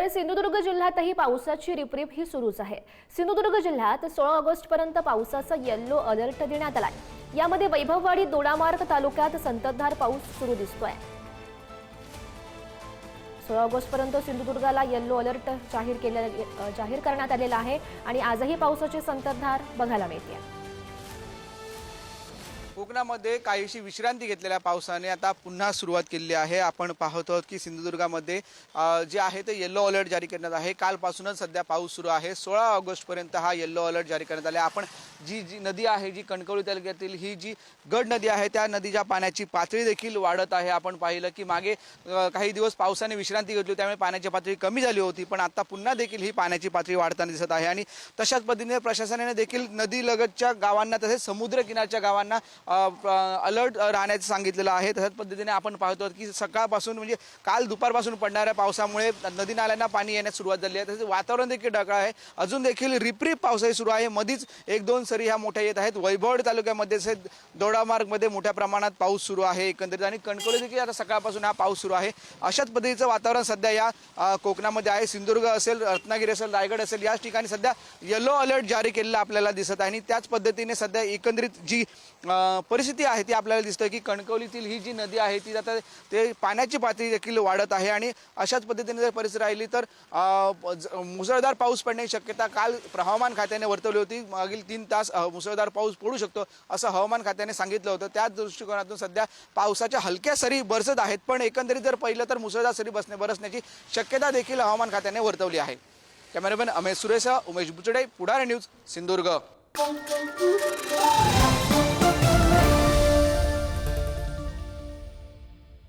तर सिंधुदुर्ग जिल्ह्यातही पावसाची रिपरिप ही सुरूच आहे. सिंधुदुर्ग जिल्ह्यात सोळा ऑगस्ट पर्यंत पावसाचा येल्लो अलर्ट देण्यात आलाय. यामध्ये वैभववाडी दोडामार्ग तालुक्यात संततधार पाऊस सुरू दिसतोय. सोळा ऑगस्टपर्यंत सिंधुदुर्गाला येल्लो अलर्ट जाहीर केले जाहीर करण्यात आलेला आहे आणि आजही पावसाची संततधार बघायला मिळते कोकणामध्ये काहीशी विश्रांती घेतलेल्या पावसाने आता पुन्हा सुरुवात केलेली आहे. आपण पाहत आहोत की सिंधुदुर्गामध्ये जे आहे ते येल्लो अलर्ट जारी करण्यात आहे. कालपासूनच सध्या पाऊस सुरू आहे. सोळा ऑगस्टपर्यंत हा येल्लो अलर्ट जारी करण्यात आला आहे. आपण जी जी नदी आहे जी कणकवली तालुक्यातील ही जी गड नदी आहे त्या नदीच्या पाण्याची पातळी देखील वाढत आहे. आपण पाहिलं की मागे काही दिवस पावसाने विश्रांती घेतली त्यामुळे पाण्याची पातळी कमी झाली होती पण आता पुन्हा देखील ही पाण्याची पातळी वाढताना दिसत आहे. आणि तशाच पद्धतीने प्रशासनाने देखील नदीलगतच्या गावांना तसेच समुद्रकिनारच्या गावांना अलर्ट राहण्याचं सांगितलेलं आहे. तशाच पद्धतीने आपण पाहतो की सकाळपासून म्हणजे काल दुपारपासून पडणाऱ्या पावसामुळे नदी नाल्यांना पाणी येण्यास सुरुवात झाली आहे. तसेच वातावरण देखील ढगाळ आहे. अजून देखील रिपरिप पावसाही सुरू आहे. मधीच एक दोन सरी ह्या मोठ्या येत आहेत. वैभवड तालुक्यामध्ये तसेच दोडामार्गमध्ये मोठ्या प्रमाणात पाऊस सुरू आहे एकंदरीत. आणि कणकवली देखील आता सकाळपासून हा पाऊस सुरू आहे. अशाच पद्धतीचं वातावरण सध्या या कोकणामध्ये आहे. सिंधुदुर्ग असेल रत्नागिरी असेल रायगड असेल याच ठिकाणी सध्या येलो अलर्ट जारी केलेला आपल्याला दिसत आहे. आणि त्याच पद्धतीने सध्या एकंदरीत जी परिस्थिती आहे ती आपल्याला दिसतं की कणकवलीतील ही जी नदी आहे ती आता ते पाण्याची पातळी देखील वाढत आहे आणि अशाच पद्धतीने जर परिस्थिती राहिली तर मुसळधार पाऊस पडण्याची शक्यता काल हवामान खात्याने वर्तवली होती. मागील तीन तास मुसळधार पाऊस पडू शकतो असं हवामान खात्याने सांगितलं होतं. त्याच दृष्टिकोनातून सध्या पावसाच्या हलक्या सरी बरसत आहेत पण एकंदरीत जर पाहिलं तर मुसळधार सरी बसणे बरसण्याची शक्यता देखील हवामान खात्याने वर्तवली आहे. कॅमेरामॅन अमेश सुरेसा उमेश बुचडे पुढार न्यूज सिंधुदुर्ग.